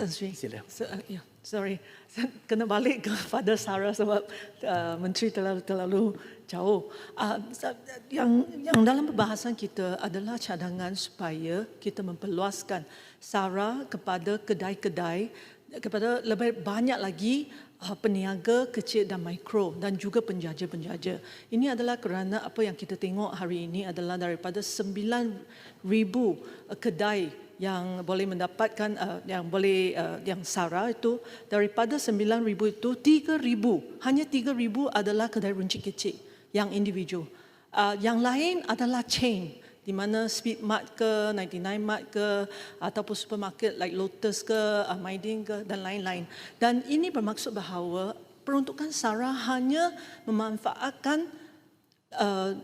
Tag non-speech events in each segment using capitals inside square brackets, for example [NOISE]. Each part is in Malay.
Tan Sri. Sila. So, uh, yeah, sorry. [LAUGHS] Kena balik kepada [LAUGHS] Sarah sebab uh, Menteri terlalu, terlalu jauh. Uh, sa- yang, yang dalam perbahasan kita adalah cadangan supaya kita memperluaskan Sarah kepada kedai-kedai kepada lebih banyak lagi uh, peniaga kecil dan mikro dan juga penjaja-penjaja. Ini adalah kerana apa yang kita tengok hari ini adalah daripada 9,000 uh, kedai yang boleh mendapatkan uh, yang boleh uh, yang sara itu daripada 9000 itu 3000 hanya 3000 adalah kedai runcit kecil yang individu. Uh, yang lain adalah chain di mana Speed Mart ke 99 Mart ke ataupun supermarket like Lotus ke uh, Maidin ke dan lain-lain. Dan ini bermaksud bahawa peruntukan sara hanya memanfaatkan uh,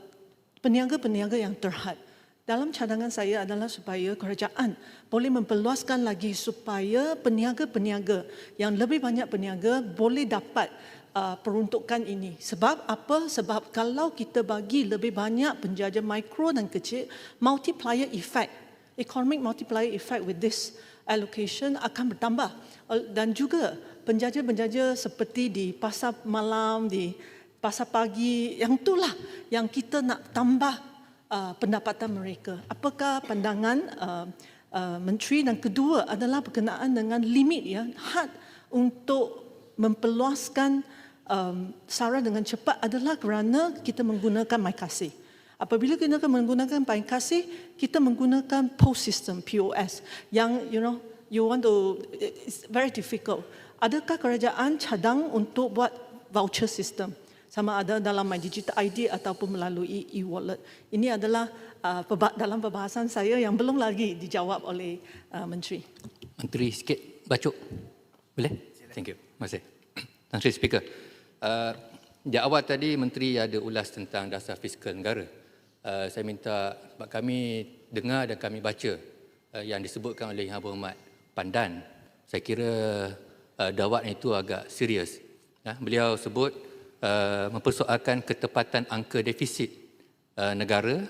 peniaga-peniaga yang terhad. Dalam cadangan saya adalah supaya kerajaan boleh memperluaskan lagi supaya peniaga-peniaga yang lebih banyak peniaga boleh dapat uh, peruntukan ini. Sebab apa? Sebab kalau kita bagi lebih banyak penjaja mikro dan kecil, multiplier effect, economic multiplier effect with this allocation akan bertambah. Uh, Dan juga penjaja-penjaja seperti di pasar malam, di pasar pagi, yang itulah yang kita nak tambah uh, pendapatan mereka. Apakah pandangan uh, uh, menteri dan kedua adalah berkenaan dengan limit ya had untuk memperluaskan um, sara dengan cepat adalah kerana kita menggunakan MyKasih. Apabila kita menggunakan MyKasih, kita menggunakan POS system, POS, yang you know you want to it's very difficult. Adakah kerajaan cadang untuk buat voucher system? Sama ada dalam My Digital ID ataupun melalui e-wallet. Ini adalah uh, dalam perbahasan saya yang belum lagi dijawab oleh uh, Menteri. Menteri sikit bacuk. Boleh? Thank you. Terima kasih. [CLEARS THROAT] Tan Sri Speaker. Uh, di awal tadi Menteri ada ulas tentang dasar fiskal negara. Uh, saya minta sebab kami dengar dan kami baca uh, yang disebutkan oleh Yang Berhormat Pandan. Saya kira uh, dawat itu agak serius. Ya, beliau sebut uh, mempersoalkan ketepatan angka defisit uh, negara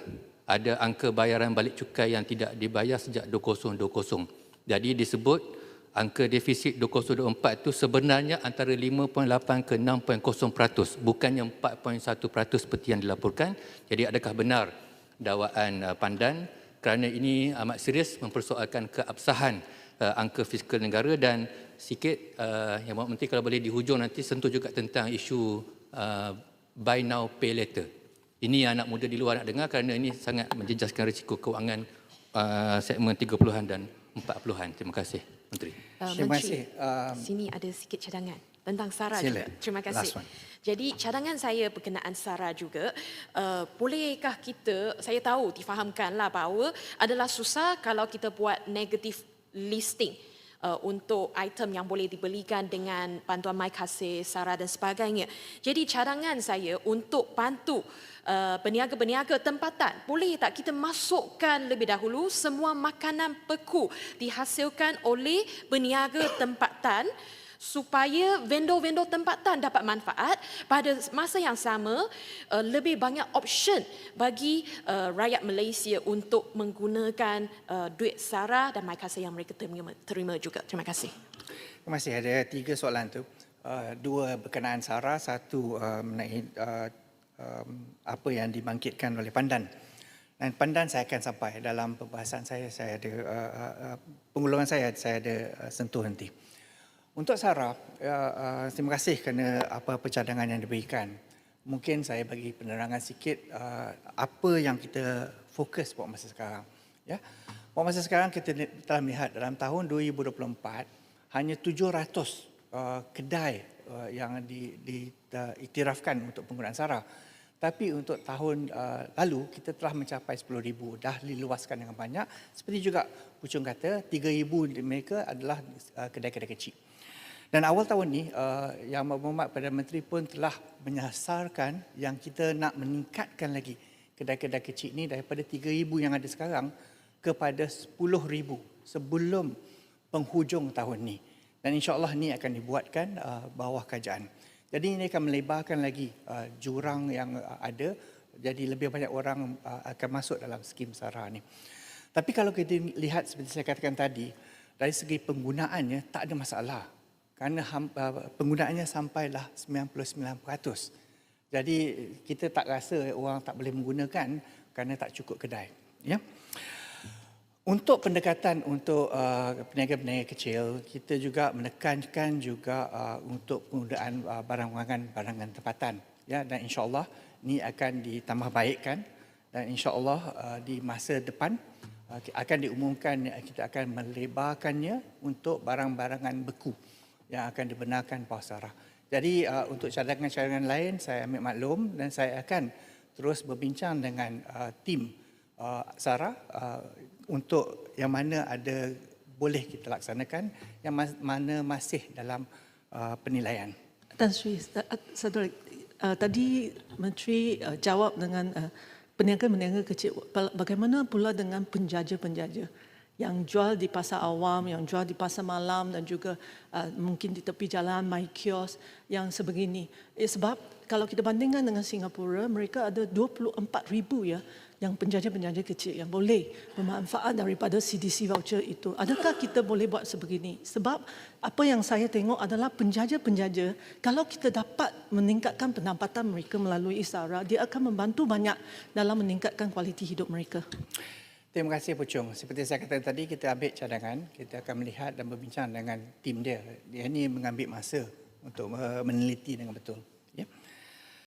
ada angka bayaran balik cukai yang tidak dibayar sejak 2020. Jadi disebut angka defisit 2024 itu sebenarnya antara 5.8 ke 6.0% bukannya 4.1% seperti yang dilaporkan. Jadi adakah benar dakwaan uh, pandan kerana ini amat serius mempersoalkan keabsahan uh, angka fiskal negara dan sikit uh, yang Mohd Menteri kalau boleh di hujung nanti sentuh juga tentang isu uh, buy now pay later. Ini yang anak muda di luar nak dengar kerana ini sangat menjejaskan risiko kewangan uh, segmen 30-an dan 40-an. Terima kasih Menteri. Uh, Terima Menteri, kasih. Um, sini ada sikit cadangan tentang SARA Sila. juga. Terima kasih. Jadi cadangan saya berkenaan SARA juga, uh, bolehkah kita, saya tahu difahamkanlah bahawa adalah susah kalau kita buat negative listing uh, untuk item yang boleh dibelikan dengan bantuan MyKasih, SARA dan sebagainya. Jadi cadangan saya untuk bantu uh, peniaga-peniaga tempatan, boleh tak kita masukkan lebih dahulu semua makanan beku dihasilkan oleh peniaga tempatan supaya vendor-vendor tempatan dapat manfaat pada masa yang sama uh, lebih banyak option bagi uh, rakyat Malaysia untuk menggunakan uh, duit SARA dan MyKasih yang mereka terima, terima juga. Terima kasih. Kasih. Ada tiga soalan tu. Uh, dua berkenaan SARA, satu uh, mengenai uh, um, apa yang dibangkitkan oleh Pandan. Dan Pandan saya akan sampai dalam pembahasan saya, saya ada uh, uh, pengulungan saya, saya ada uh, sentuh nanti. Untuk SARA, uh, uh, terima kasih kerana apa pencadangan yang diberikan. Mungkin saya bagi penerangan sikit uh, apa yang kita fokus buat masa sekarang. Ya, buat masa sekarang kita telah melihat dalam tahun 2024 hanya 700 uh, kedai uh, yang di, di, uh, untuk penggunaan SARA. Tapi untuk tahun uh, lalu kita telah mencapai 10,000 dah diluaskan dengan banyak. Seperti juga Pucung kata 3,000 di mereka adalah uh, kedai-kedai kecil. Dan awal tahun ni uh, Yang Berhormat Perdana Menteri pun telah menyasarkan yang kita nak meningkatkan lagi kedai-kedai kecil ni daripada 3,000 yang ada sekarang kepada 10,000 sebelum penghujung tahun ni. Dan insya-Allah ni akan dibuatkan uh, bawah kajian. Jadi ini akan melebarkan lagi uh, jurang yang uh, ada jadi lebih banyak orang uh, akan masuk dalam skim SARA ni. Tapi kalau kita lihat seperti saya katakan tadi, dari segi penggunaannya tak ada masalah. Kerana penggunaannya sampailah 99%. Jadi kita tak rasa orang tak boleh menggunakan kerana tak cukup kedai. Ya. Untuk pendekatan untuk uh, peniaga-peniaga kecil, kita juga menekankan juga uh, untuk penggunaan uh, barang-barangan barangan tempatan. Ya, dan insyaAllah ini akan ditambah baikkan dan insyaAllah uh, di masa depan uh, akan diumumkan kita akan melebarkannya untuk barang-barangan beku yang akan dibenarkan pausara. Jadi uh, untuk cadangan-cadangan lain saya ambil maklum dan saya akan terus berbincang dengan uh, tim uh, Sarah uh, untuk yang mana ada boleh kita laksanakan, yang mas- mana masih dalam uh, penilaian. Tan Sri, saudara, uh, tadi Menteri uh, jawab dengan uh, peniaga-peniaga kecil. Ba- Bagaimana pula dengan penjaja-penjaja yang jual di pasar awam, yang jual di pasar malam dan juga uh, mungkin di tepi jalan, my kios yang sebegini. Eh, sebab kalau kita bandingkan dengan Singapura, mereka ada 24 ribu ya yang penjaja-penjaja kecil yang boleh bermanfaat daripada CDC voucher itu. Adakah kita boleh buat sebegini? Sebab apa yang saya tengok adalah penjaja-penjaja, kalau kita dapat meningkatkan pendapatan mereka melalui ISARA, dia akan membantu banyak dalam meningkatkan kualiti hidup mereka. Terima kasih Pucung. Seperti saya katakan tadi, kita ambil cadangan, kita akan melihat dan berbincang dengan tim dia. Dia ini mengambil masa untuk uh, meneliti dengan betul.